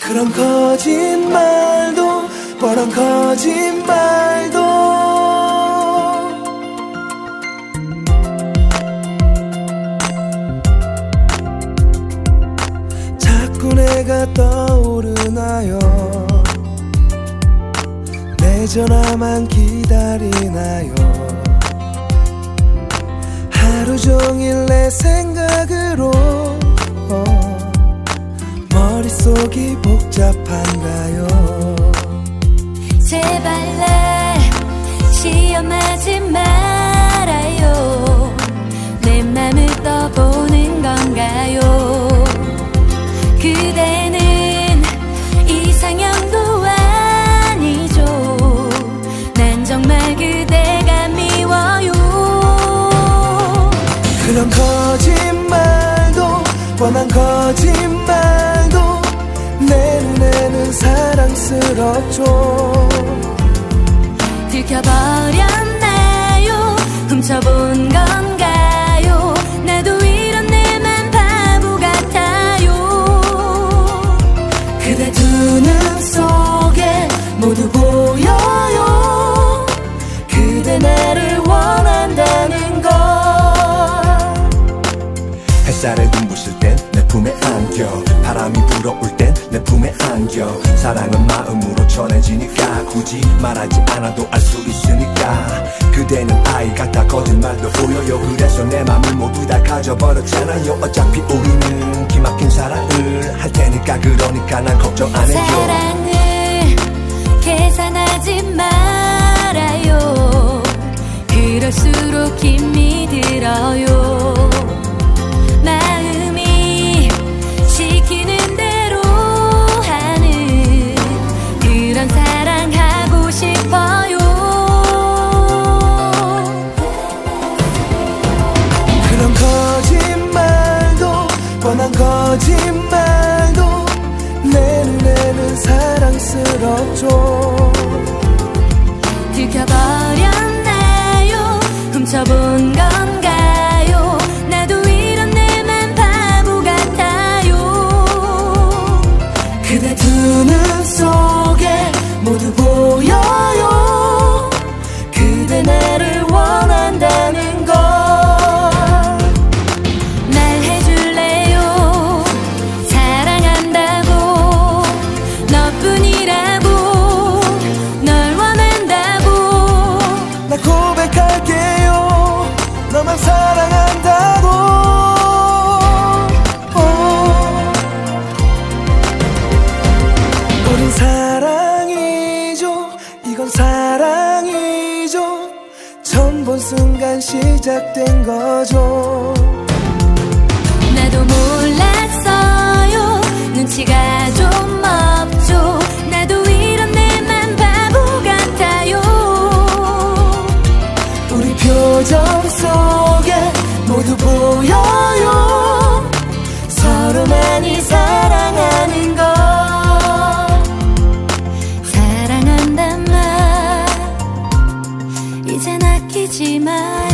그런 거짓말도 뻔한 거짓말도. 자꾸 내가 떠오르나요? 내 전화만 기다리나요? 하루 종일 내 생각으로 속이 복잡한가요? 제발 날 시험하지 말아요. 내 맘을 떠보는 건가요? 그대는 이상형도 아니죠. 난 정말 그대가 미워요. 그런 사랑스럽죠 들켜버렸나요? 훔쳐본 건가요? 나도 이런 내맘 바보 같아요. 그대 두 눈 속에 모두 보여요. 그대 나를 원한다는 걸. 햇살에 눈부실 땐 내 품에 안겨 바람이 불어올 땐 내 품에 안겨. 사랑은 마음으로 전해지니까 굳이 말하지 않아도 알 수 있으니까. 그대는 아이 같아 거짓말도 보여요. 그래서 내 맘을 모두 다 가져버렸잖아요. 어차피 우리는 기막힌 사랑을 할 테니까 그러니까 난 걱정 안 해줘. 사랑을 계산하지 말 거짓말도 내 눈에는 사랑스럽죠. 들켜버렸나요. 훔쳐본 사랑이죠. 처음 본 순간 시작된 거죠 하지만